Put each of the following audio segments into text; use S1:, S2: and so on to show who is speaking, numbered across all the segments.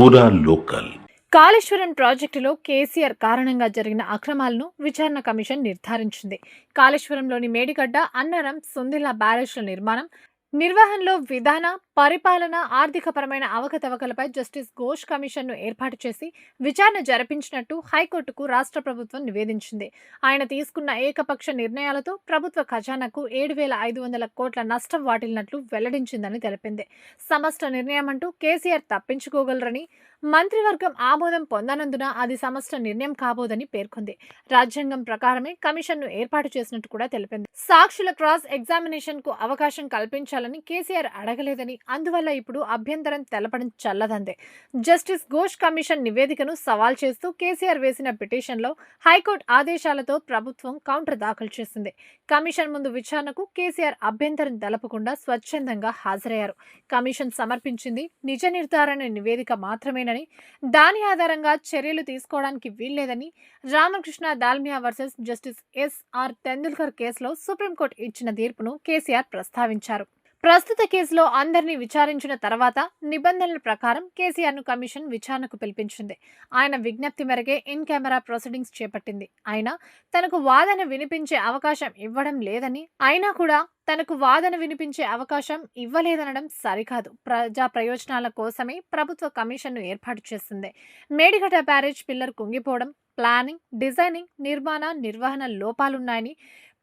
S1: పూరా లోకల్.
S2: కాళేశ్వరం ప్రాజెక్టులో కేసీఆర్ కారణంగా జరిగిన అక్రమాలను విచారణ కమిషన్ నిర్ధారించింది. కాళేశ్వరంలోని మేడిగడ్డ అన్నారం సుందిల బ్యారేజ్ల నిర్మాణం నిర్వహణలో విధాన పరిపాలన ఆర్థికపరమైన అవకతవకలపై జస్టిస్ ఘోష్ కమిషన్ను ఏర్పాటు చేసి విచారణ జరిపించినట్టు హైకోర్టుకు రాష్ట్ర ప్రభుత్వం నివేదించింది. ఆయన తీసుకున్న ఏకపక్ష నిర్ణయాలతో ప్రభుత్వ ఖజానాకు ఏడు వేల ఐదు వందల కోట్ల నష్టం వాటిల్లినట్లు వెల్లడించిందని తెలిపింది. సమష్ట నిర్ణయం అంటూ కేసీఆర్ తప్పించుకోగలరని మంత్రివర్గం ఆమోదం పొందనందున అది సమష్ట నిర్ణయం కాబోదని పేర్కొంది. రాజ్యాంగం ప్రకారమే కమిషన్ను ఏర్పాటు చేసినట్టు కూడా తెలిపింది. సాక్షుల క్రాస్ ఎగ్జామినేషన్కు అవకాశం కల్పించాలని కేసీఆర్ అడగలేదని అందువల్ల ఇప్పుడు అభ్యంతరం తెలపడం చల్లదందే జస్టిస్ ఘోష్ కమిషన్ నివేదికను సవాల్ చేస్తూ కేసీఆర్ వేసిన పిటిషన్లో హైకోర్టు ఆదేశాలతో ప్రభుత్వం కౌంటర్ దాఖలు చేసింది. కమిషన్ ముందు విచారణకు కేసీఆర్ అభ్యంతరం తెలపకుండా స్వచ్ఛందంగా హాజరయ్యారు. కమిషన్ సమర్పించింది నిజ నిర్ధారణ నివేదిక మాత్రమేనని దాని ఆధారంగా చర్యలు తీసుకోవడానికి వీల్లేదని Ramakrishna Dalmia versus justice S R Tendulkar కేసులో సుప్రీంకోర్టు ఇచ్చిన తీర్పును కేసీఆర్ ప్రస్తావించారు. ప్రస్తుత కేసులో అందరినీ విచారించిన తర్వాత నిబంధనల ప్రకారం కేసీఆర్ను కమిషన్ విచారణకు పిలిపించింది. ఆయన విజ్ఞప్తి మేరకే ఇన్ కెమెరా ప్రొసీడింగ్స్ చేపట్టింది. అయినా తనకు వాదన వినిపించే అవకాశం ఇవ్వడం లేదని అయినా కూడా తనకు వాదన వినిపించే అవకాశం ఇవ్వలేదనడం సరికాదు. ప్రజా ప్రయోజనాల కోసమే ప్రభుత్వ కమిషన్ను ఏర్పాటు చేసింది. మేడిగడ్డ బ్యారేజ్ పిల్లర్ కుంగిపోవడం ప్లానింగ్ డిజైనింగ్ నిర్మాణ నిర్వహణ లోపాలున్నాయని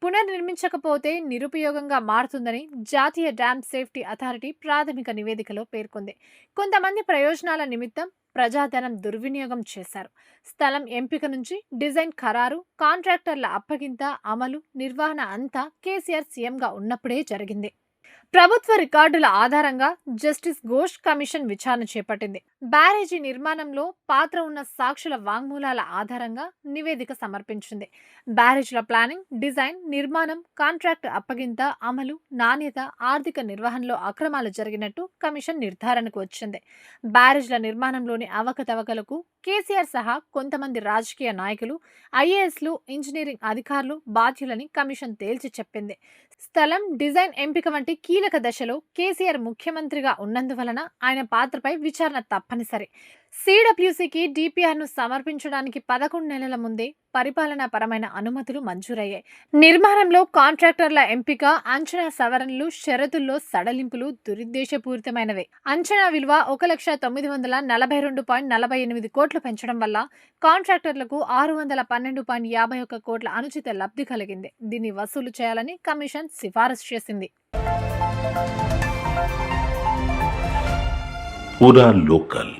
S2: పునర్నిర్మించకపోతే నిరుపయోగంగా మారుతుందని జాతీయ డ్యామ్ సేఫ్టీ అథారిటీ ప్రాథమిక నివేదికలో పేర్కొంది. కొంతమంది ప్రయోజనాల నిమిత్తం ప్రజాధనం దుర్వినియోగం చేశారు. స్థలం ఎంపిక నుంచి డిజైన్ ఖరారు కాంట్రాక్టర్ల అప్పగింత అమలు నిర్వహణ అంతా కేసీఆర్ సీఎంగా ఉన్నప్పుడే జరిగింది. ప్రభుత్వ రికార్డుల ఆధారంగా జస్టిస్ ఘోష్ కమిషన్ విచారణ చేపట్టింది. బ్యారేజీ నిర్మాణంలో పాత్ర ఉన్న సాక్షుల వాంగ్మూలాల ఆధారంగా నివేదిక సమర్పించింది. బ్యారేజ్ల ప్లానింగ్ డిజైన్ నిర్మాణం కాంట్రాక్ట్ అప్పగింత అమలు నాణ్యత ఆర్థిక నిర్వహణలో అక్రమాలు జరిగినట్టు కమిషన్ నిర్ధారణకు వచ్చింది. బ్యారేజ్ల నిర్మాణంలోని అవకతవకలకు కేసీఆర్ సహా కొంతమంది రాజకీయ నాయకులు ఐఏఎస్లు ఇంజనీరింగ్ అధికారులు బాధ్యులని కమిషన్ తేల్చి చెప్పింది. స్థలం డిజైన్ ఎంపిక వంటి కీలక దశలో కేసీఆర్ ముఖ్యమంత్రిగా ఉన్నందువలన ఆయన పాత్రపై విచారణ తప్పనిసరి. సిడబ్ల్యూసీకి డిపిఆర్ను సమర్పించడానికి పదకొండు నెలల ముందే పరిపాలనా పరమైన అనుమతులు మంజూరయ్యాయి. నిర్మాణంలో కాంట్రాక్టర్ల ఎంపిక అంచనా సవరణలు షరతుల్లో సడలింపులు దురుద్దేశపూరితమైనవే. అంచనా విలువ ఒక లక్ష తొమ్మిది వందల నలభై రెండు పాయింట్ నలభై ఎనిమిది కోట్లు పెంచడం వల్ల కాంట్రాక్టర్లకు ఆరు వందల పన్నెండు పాయింట్ యాభై ఒక్క కోట్ల అనుచిత లబ్ధి కలిగింది. దీన్ని వసూలు చేయాలని కమిషన్ సిఫారసు చేసింది.
S1: పూరా లోకల్